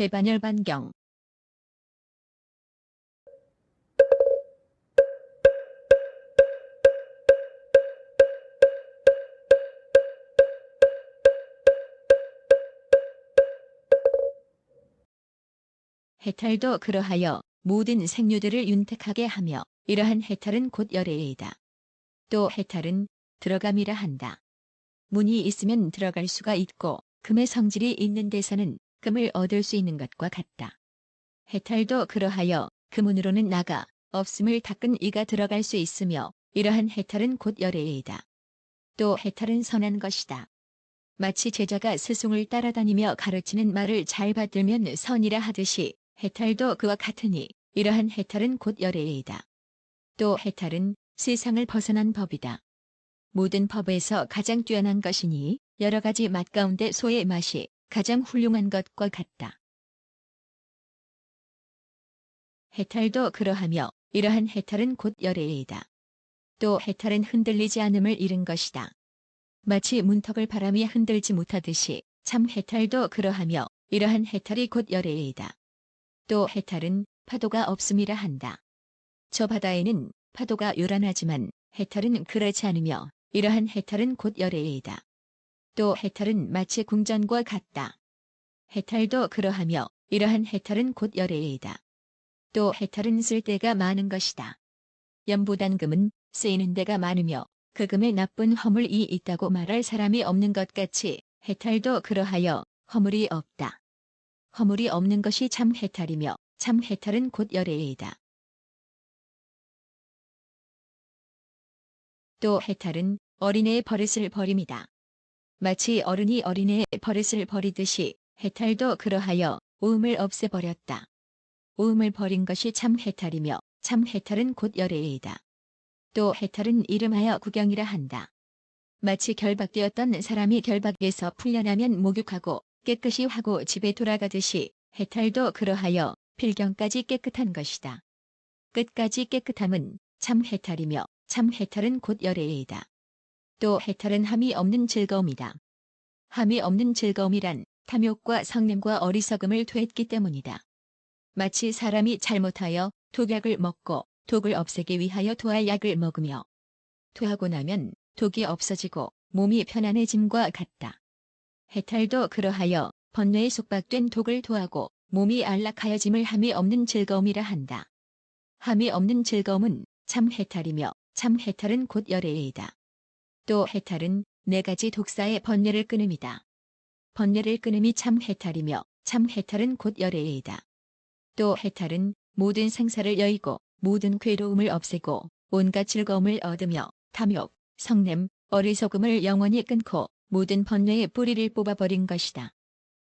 해반열 반경 해탈도 그러하여 모든 생류들을 윤택하게 하며 이러한 해탈은 곧 열애이다. 또 해탈은 들어감이라 한다. 문이 있으면 들어갈 수가 있고 금의 성질이 있는 데서는 금을 얻을 수 있는 것과 같다. 해탈도 그러하여 그 문으로는 나가 없음을 닦은 이가 들어갈 수 있으며 이러한 해탈은 곧 열애이다. 또 해탈은 선한 것이다. 마치 제자가 스승을 따라다니며 가르치는 말을 잘 받들면 선이라 하듯이 해탈도 그와 같으니 이러한 해탈은 곧 열애이다. 또 해탈은 세상을 벗어난 법이다. 모든 법에서 가장 뛰어난 것이니 여러 가지 맛 가운데 소의 맛이 가장 훌륭한 것과 같다. 해탈도 그러하며 이러한 해탈은 곧 열애이다. 또 해탈은 흔들리지 않음을 잃은 것이다. 마치 문턱을 바람이 흔들지 못하듯이 참 해탈도 그러하며 이러한 해탈이 곧 열애이다. 또 해탈은 파도가 없음이라 한다. 저 바다에는 파도가 요란하지만 해탈은 그렇지 않으며 이러한 해탈은 곧 열애이다. 또 해탈은 마치 궁전과 같다. 해탈도 그러하며 이러한 해탈은 곧 열애이다. 또 해탈은 쓸 데가 많은 것이다. 연보단금은 쓰이는 데가 많으며 그 금에 나쁜 허물이 있다고 말할 사람이 없는 것 같이 해탈도 그러하여 허물이 없다. 허물이 없는 것이 참 해탈이며 참 해탈은 곧 열애이다. 또 해탈은 어린애의 버릇을 버립니다. 마치 어른이 어린애의 버릇을 버리듯이 해탈도 그러하여 오음을 없애버렸다. 오음을 버린 것이 참 해탈이며 참 해탈은 곧 열애이다. 또 해탈은 이름하여 구경이라 한다. 마치 결박되었던 사람이 결박에서 풀려나면 목욕하고 깨끗이 하고 집에 돌아가듯이 해탈도 그러하여 필경까지 깨끗한 것이다. 끝까지 깨끗함은 참 해탈이며 참 해탈은 곧 열애이다. 또 해탈은 함이 없는 즐거움이다. 함이 없는 즐거움이란 탐욕과 성냄과 어리석음을 퇴했기 때문이다. 마치 사람이 잘못하여 독약을 먹고 독을 없애기 위하여 토할 약을 먹으며 토하고 나면 독이 없어지고 몸이 편안해짐과 같다. 해탈도 그러하여 번뇌에 속박된 독을 토하고 몸이 안락하여짐을 함이 없는 즐거움이라 한다. 함이 없는 즐거움은 참 해탈이며 참 해탈은 곧 열애이다. 또 해탈은 네 가지 독사의 번뇌를 끊음이다. 번뇌를 끊음이 참 해탈이며 참 해탈은 곧 열애이다. 또 해탈은 모든 생사를 여의고 모든 괴로움을 없애고 온갖 즐거움을 얻으며 탐욕, 성냄, 어리석음을 영원히 끊고 모든 번뇌의 뿌리를 뽑아버린 것이다.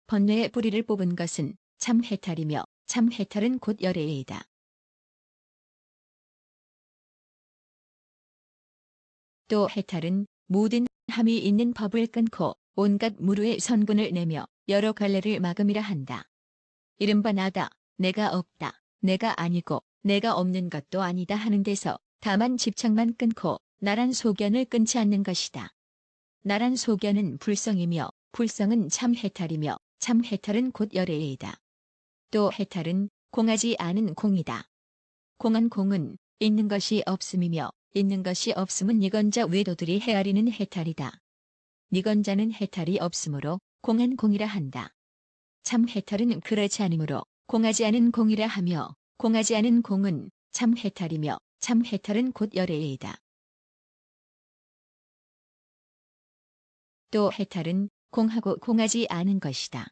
번뇌의 뿌리를 뽑은 것은 참 해탈이며 참 해탈은 곧 열애이다. 또 해탈은 모든 함이 있는 법을 끊고 온갖 무루의 선군을 내며 여러 갈래를 막음이라 한다. 이른바 나다, 내가 없다, 내가 아니고 내가 없는 것도 아니다 하는 데서 다만 집착만 끊고 나란 소견을 끊지 않는 것이다. 나란 소견은 불성이며 불성은 참 해탈이며 참 해탈은 곧 열애이다. 또 해탈은 공하지 않은 공이다. 공한 공은 있는 것이 없음이며 있는 것이 없음은 니건자 외도들이 헤아리는 해탈이다. 니건자는 해탈이 없으므로 공한 공이라 한다. 참 해탈은 그렇지 않으므로 공하지 않은 공이라 하며 공하지 않은 공은 참 해탈이며 참 해탈은 곧 열애이다. 또 해탈은 공하고 공하지 않은 것이다.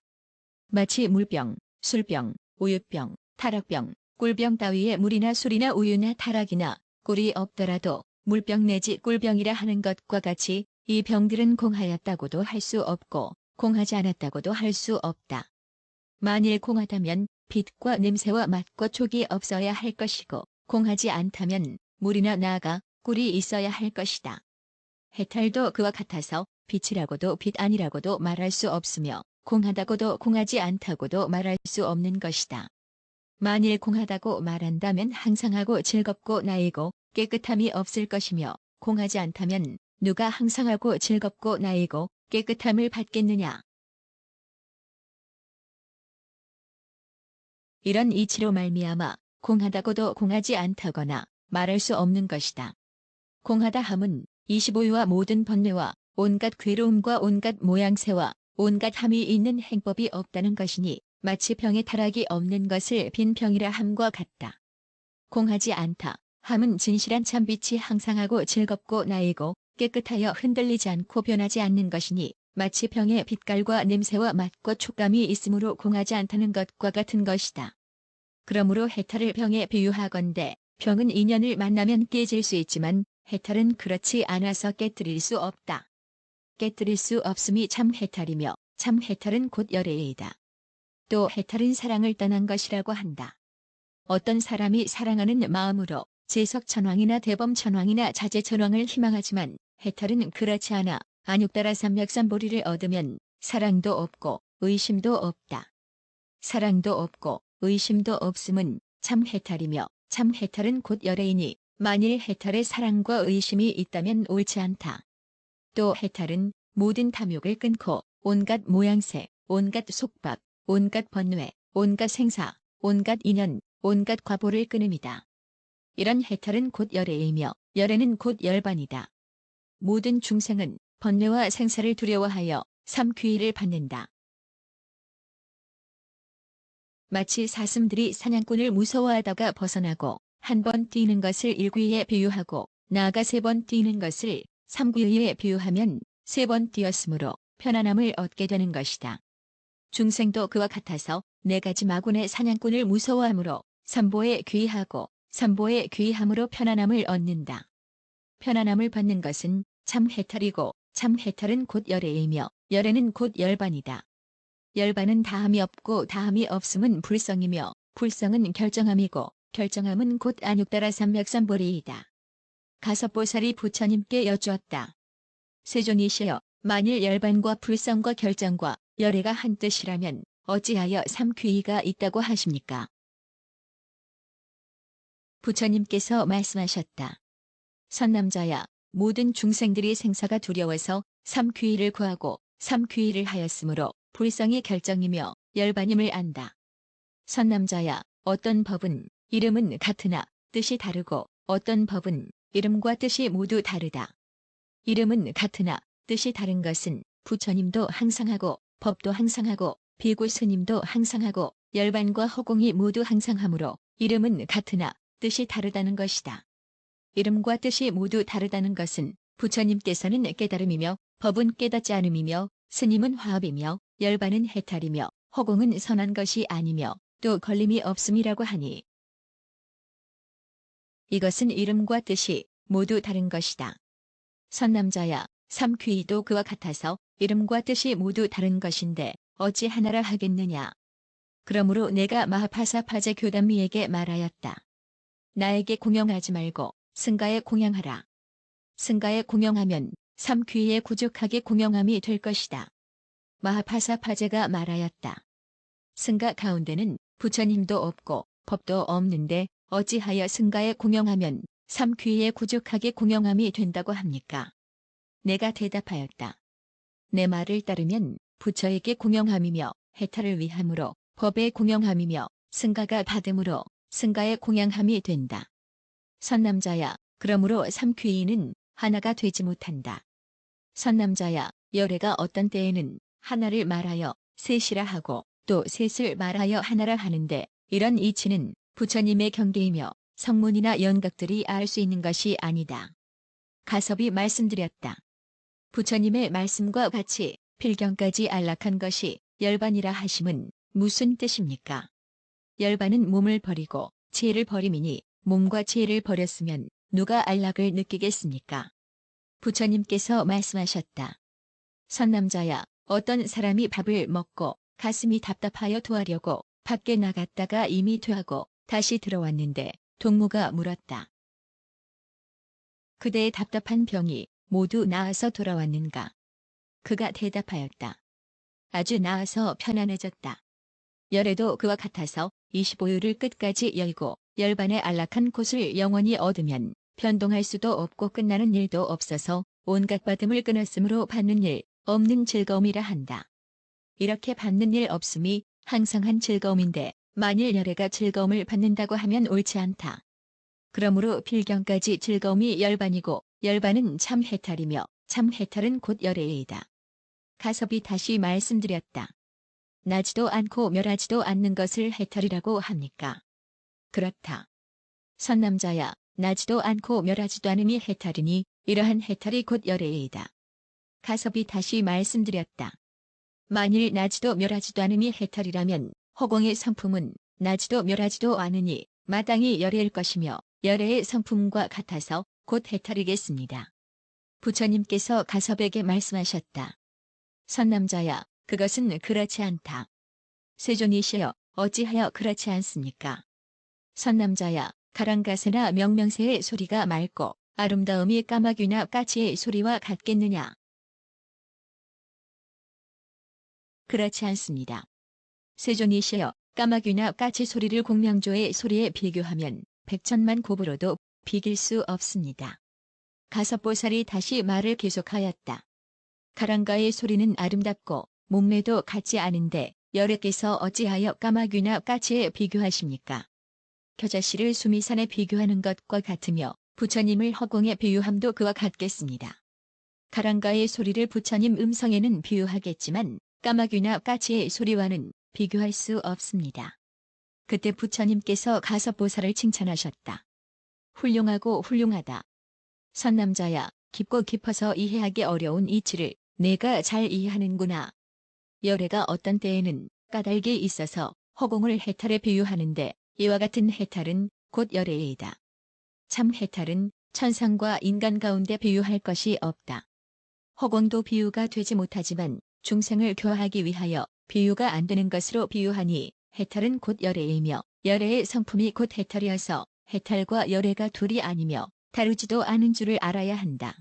마치 물병, 술병, 우유병, 타락병, 꿀병 따위에 물이나 술이나 우유나 타락이나 꿀이 없더라도 물병 내지 꿀병이라 하는 것과 같이 이 병들은 공하였다고도 할 수 없고 공하지 않았다고도 할 수 없다. 만일 공하다면 빛과 냄새와 맛과 촉이 없어야 할 것이고 공하지 않다면 물이나 나가 꿀이 있어야 할 것이다. 해탈도 그와 같아서 빛이라고도 빛 아니라고도 말할 수 없으며 공하다고도 공하지 않다고도 말할 수 없는 것이다. 만일 공하다고 말한다면 항상 하고 즐겁고 나이고 깨끗함이 없을 것이며 공하지 않다면 누가 항상 하고 즐겁고 나이고 깨끗함을 받겠느냐. 이런 이치로 말미암아 공하다고도 공하지 않다거나 말할 수 없는 것이다. 공하다 함은 25유와 모든 번뇌와 온갖 괴로움과 온갖 모양새와 온갖 함이 있는 행법이 없다는 것이니 마치 병에 타락이 없는 것을 빈 병이라 함과 같다. 공하지 않다. 함은 진실한 참빛이 항상하고 즐겁고 나이고 깨끗하여 흔들리지 않고 변하지 않는 것이니 마치 병의 빛깔과 냄새와 맛과 촉감이 있으므로 공하지 않다는 것과 같은 것이다. 그러므로 해탈을 병에 비유하건대 병은 인연을 만나면 깨질 수 있지만 해탈은 그렇지 않아서 깨뜨릴 수 없다. 깨뜨릴 수 없음이 참 해탈이며 참 해탈은 곧 열애이다. 또 해탈은 사랑을 떠난 것이라고 한다. 어떤 사람이 사랑하는 마음으로 제석천왕이나 대범천왕이나 자제천왕을 희망하지만 해탈은 그렇지 않아 안육따라 삼맥삼보리를 얻으면 사랑도 없고 의심도 없다. 사랑도 없고 의심도 없음은 참 해탈이며 참 해탈은 곧 열애이니 만일 해탈에 사랑과 의심이 있다면 옳지 않다. 또 해탈은 모든 탐욕을 끊고 온갖 모양새, 온갖 속박, 온갖 번뇌, 온갖 생사, 온갖 인연, 온갖 과보를 끊음이다. 이런 해탈은 곧 열애이며 열애는 곧 열반이다. 모든 중생은 번뇌와 생사를 두려워하여 삼귀를 받는다. 마치 사슴들이 사냥꾼을 무서워하다가 벗어나고 한 번 뛰는 것을 일귀에 비유하고 나아가 세 번 뛰는 것을 삼귀에 비유하면 세 번 뛰었으므로 편안함을 얻게 되는 것이다. 중생도 그와 같아서 네 가지 마군의 사냥꾼을 무서워하므로 삼보에 귀하고 삼보에 귀함으로 편안함을 얻는다. 편안함을 받는 것은 참 해탈이고 참 해탈은 곧 열애이며 열애는 곧 열반이다. 열반은 다함이 없고 다함이 없음은 불성이며 불성은 결정함이고 결정함은 곧 안육따라 삼맥삼보리이다. 가섭보살이 부처님께 여쭈었다. 세존이시여 만일 열반과 불성과 결정과 열애가 한 뜻이라면 어찌하여 삼귀가 있다고 하십니까? 부처님께서 말씀하셨다. 선남자야 모든 중생들이 생사가 두려워서 삼귀를 구하고 삼귀를 하였으므로 불성이 결정이며 열반임을 안다. 선남자야 어떤 법은 이름은 같으나 뜻이 다르고 어떤 법은 이름과 뜻이 모두 다르다. 이름은 같으나 뜻이 다른 것은 부처님도 항상 하고 법도 항상 하고 비구 스님도 항상 하고 열반과 허공이 모두 항상 하므로 이름은 같으나 뜻이 다르다는 것이다. 이름과 뜻이 모두 다르다는 것은 부처님께서는 깨달음이며 법은 깨닫지 않음이며 스님은 화합이며 열반은 해탈이며 허공은 선한 것이 아니며 또 걸림이 없음이라고 하니 이것은 이름과 뜻이 모두 다른 것이다. 선남자야 삼귀도 그와 같아서 이름과 뜻이 모두 다른 것인데 어찌 하나라 하겠느냐. 그러므로 내가 마하파사파제 교단미에게 말하였다. 나에게 공영하지 말고 승가에 공양하라. 승가에 공영하면 삼귀에 구족하게 공영함이 될 것이다. 마하파사파제가 말하였다. 승가 가운데는 부처님도 없고 법도 없는데 어찌하여 승가에 공영하면 삼귀에 구족하게 공영함이 된다고 합니까? 내가 대답하였다. 내 말을 따르면 부처에게 공영함이며 해탈을 위함으로 법의 공영함이며 승가가 받음으로 승가의 공양함이 된다. 선남자야, 그러므로 삼귀인은 하나가 되지 못한다. 선남자야, 열애가 어떤 때에는 하나를 말하여 셋이라 하고 또 셋을 말하여 하나라 하는데 이런 이치는 부처님의 경계이며 성문이나 연각들이 알 수 있는 것이 아니다. 가섭이 말씀드렸다. 부처님의 말씀과 같이 필경까지 안락한 것이 열반이라 하심은 무슨 뜻입니까? 열반은 몸을 버리고 지혜를 버림이니 몸과 지혜를 버렸으면 누가 안락을 느끼겠습니까? 부처님께서 말씀하셨다. 선남자야, 어떤 사람이 밥을 먹고 가슴이 답답하여 토하려고 밖에 나갔다가 이미 토하고 다시 들어왔는데 동무가 물었다. 그대의 답답한 병이 모두 나아서 돌아왔는가? 그가 대답하였다. 아주 나아서 편안해졌다. 열애도 그와 같아서 25유를 끝까지 열고 열반의 안락한 곳을 영원히 얻으면 변동할 수도 없고 끝나는 일도 없어서 온갖 받음을 끊었으므로 받는 일 없는 즐거움이라 한다. 이렇게 받는 일 없음이 항상 한 즐거움인데 만일 열애가 즐거움을 받는다고 하면 옳지 않다. 그러므로 필경까지 즐거움이 열반이고 열반은 참 해탈이며 참 해탈은 곧 열애이다. 가섭이 다시 말씀드렸다. 나지도 않고 멸하지도 않는 것을 해탈이라고 합니까? 그렇다. 선남자야, 나지도 않고 멸하지도 않음이 해탈이니 이러한 해탈이 곧 열애이다. 가섭이 다시 말씀드렸다. 만일 나지도 멸하지도 않음이 해탈이라면 허공의 성품은 나지도 멸하지도 않으니 마땅히 열애일 것이며 열애의 성품과 같아서 곧 해탈이겠습니다. 부처님께서 가섭에게 말씀하셨다. 선남자야, 그것은 그렇지 않다. 세존이시여, 어찌하여 그렇지 않습니까? 선남자야, 가랑가세나 명명새의 소리가 맑고 아름다움이 까마귀나 까치의 소리와 같겠느냐? 그렇지 않습니다. 세존이시여, 까마귀나 까치 소리를 공명조의 소리에 비교하면 백천만 곱으로도 비길 수 없습니다. 가섭보살이 다시 말을 계속하였다. 가랑가의 소리는 아름답고 몸매도 같지 않은데 여래께서 어찌하여 까마귀나 까치에 비교하십니까? 겨자씨를 수미산에 비교하는 것과 같으며 부처님을 허공에 비유함도 그와 같겠습니다. 가랑가의 소리를 부처님 음성에는 비유하겠지만 까마귀나 까치의 소리와는 비교할 수 없습니다. 그때 부처님께서 가섭보살을 칭찬하셨다. 훌륭하고 훌륭하다. 선남자야, 깊고 깊어서 이해하기 어려운 이치를 내가 잘 이해하는구나. 열애가 어떤 때에는 까닭이 있어서 허공을 해탈에 비유하는데 이와 같은 해탈은 곧 열애이다. 참 해탈은 천상과 인간 가운데 비유할 것이 없다. 허공도 비유가 되지 못하지만 중생을 교하기 위하여 비유가 안 되는 것으로 비유하니 해탈은 곧 열애이며 열애의 성품이 곧 해탈이어서 해탈과 열애가 둘이 아니며 다르지도 않은 줄을 알아야 한다.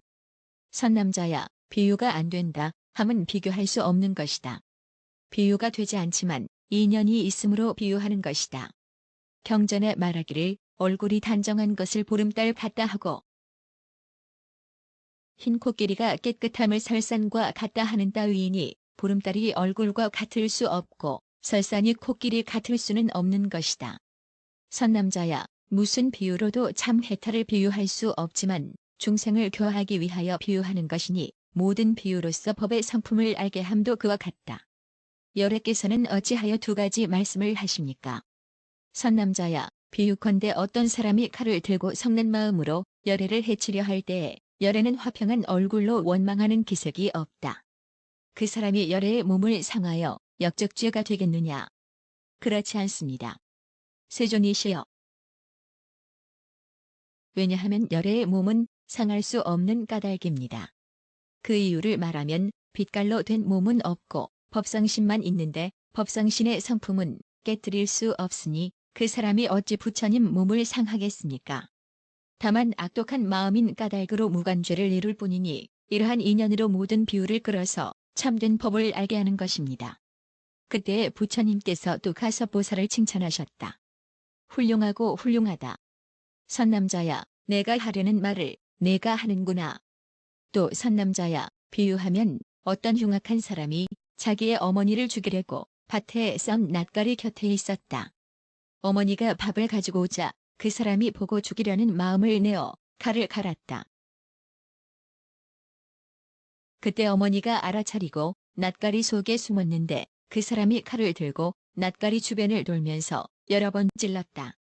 선남자야, 비유가 안 된다 함은 비교할 수 없는 것이다. 비유가 되지 않지만 인연이 있으므로 비유하는 것이다. 경전에 말하기를 얼굴이 단정한 것을 보름달 같다 하고 흰 코끼리가 깨끗함을 설산과 같다 하는 따위이니 보름달이 얼굴과 같을 수 없고 설산이 코끼리 같을 수는 없는 것이다. 선남자야, 무슨 비유로도 참 해탈을 비유할 수 없지만 중생을 교하기 위하여 비유하는 것이니 모든 비유로서 법의 성품을 알게 함도 그와 같다. 여래께서는 어찌하여 두 가지 말씀을 하십니까? 선남자야, 비유컨대 어떤 사람이 칼을 들고 섞는 마음으로 열애를 해치려 할 때에 열애는 화평한 얼굴로 원망하는 기색이 없다. 그 사람이 열애의 몸을 상하여 역적죄가 되겠느냐? 그렇지 않습니다. 세존이시여. 왜냐하면 열애의 몸은 상할 수 없는 까닭입니다. 그 이유를 말하면 빛깔로 된 몸은 없고 법상신만 있는데 법상신의 성품은 깨뜨릴 수 없으니 그 사람이 어찌 부처님 몸을 상하겠습니까? 다만 악독한 마음인 까닭으로 무관죄를 이룰 뿐이니 이러한 인연으로 모든 비유를 끌어서 참된 법을 알게 하는 것입니다. 그때 부처님께서 또 가서 보살을 칭찬하셨다. 훌륭하고 훌륭하다. 선남자야, 내가 하려는 말을 내가 하는구나. 또 선남자야, 비유하면 어떤 흉악한 사람이 자기의 어머니를 죽이려고 밭에 썬 낯가리 곁에 있었다. 어머니가 밥을 가지고 오자 그 사람이 보고 죽이려는 마음을 내어 칼을 갈았다. 그때 어머니가 알아차리고 낯가리 속에 숨었는데 그 사람이 칼을 들고 낯가리 주변을 돌면서 여러 번 찔렀다.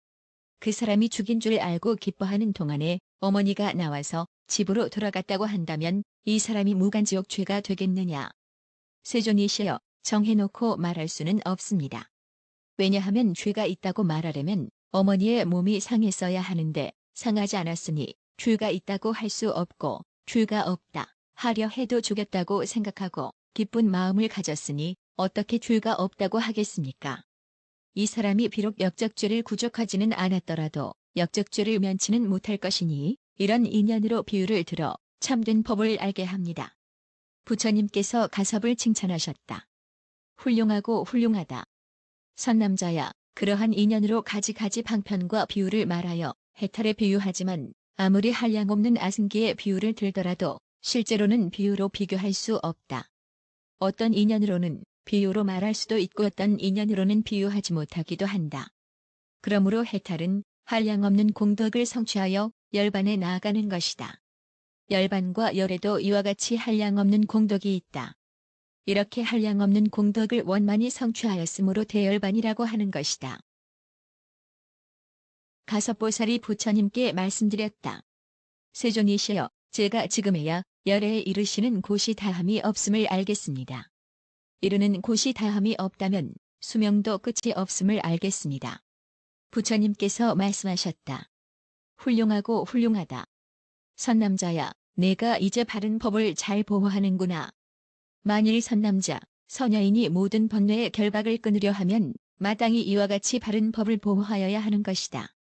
그 사람이 죽인 줄 알고 기뻐하는 동안에 어머니가 나와서 집으로 돌아갔다고 한다면 이 사람이 무간지옥 죄가 되겠느냐. 세존이시여 정해놓고 말할 수는 없습니다. 왜냐하면 죄가 있다고 말하려면 어머니의 몸이 상했어야 하는데 상하지 않았으니 죄가 있다고 할 수 없고 죄가 없다. 하려 해도 죽였다고 생각하고 기쁜 마음을 가졌으니 어떻게 죄가 없다고 하겠습니까? 이 사람이 비록 역적죄를 구족하지는 않았더라도 역적죄를 면치는 못할 것이니 이런 인연으로 비유를 들어 참된 법을 알게 합니다. 부처님께서 가섭을 칭찬하셨다. 훌륭하고 훌륭하다. 선남자야, 그러한 인연으로 가지가지 방편과 비유를 말하여 해탈에 비유하지만 아무리 한량없는 아승기의 비유를 들더라도 실제로는 비유로 비교할 수 없다. 어떤 인연으로는 비유로 말할 수도 있고 어떤 인연으로는 비유하지 못하기도 한다. 그러므로 해탈은 한량없는 공덕을 성취하여 열반에 나아가는 것이다. 열반과 열에도 이와 같이 한량없는 공덕이 있다. 이렇게 한량없는 공덕을 원만히 성취하였으므로 대열반이라고 하는 것이다. 가섭보살이 부처님께 말씀드렸다. 세존이시여, 제가 지금에야 열에 이르시는 곳이 다함이 없음을 알겠습니다. 이르는 곳이 다함이 없다면 수명도 끝이 없음을 알겠습니다. 부처님께서 말씀하셨다. 훌륭하고 훌륭하다. 선남자야, 내가 이제 바른 법을 잘 보호하는구나. 만일 선남자, 선여인이 모든 번뇌의 결박을 끊으려 하면 마땅히 이와 같이 바른 법을 보호하여야 하는 것이다.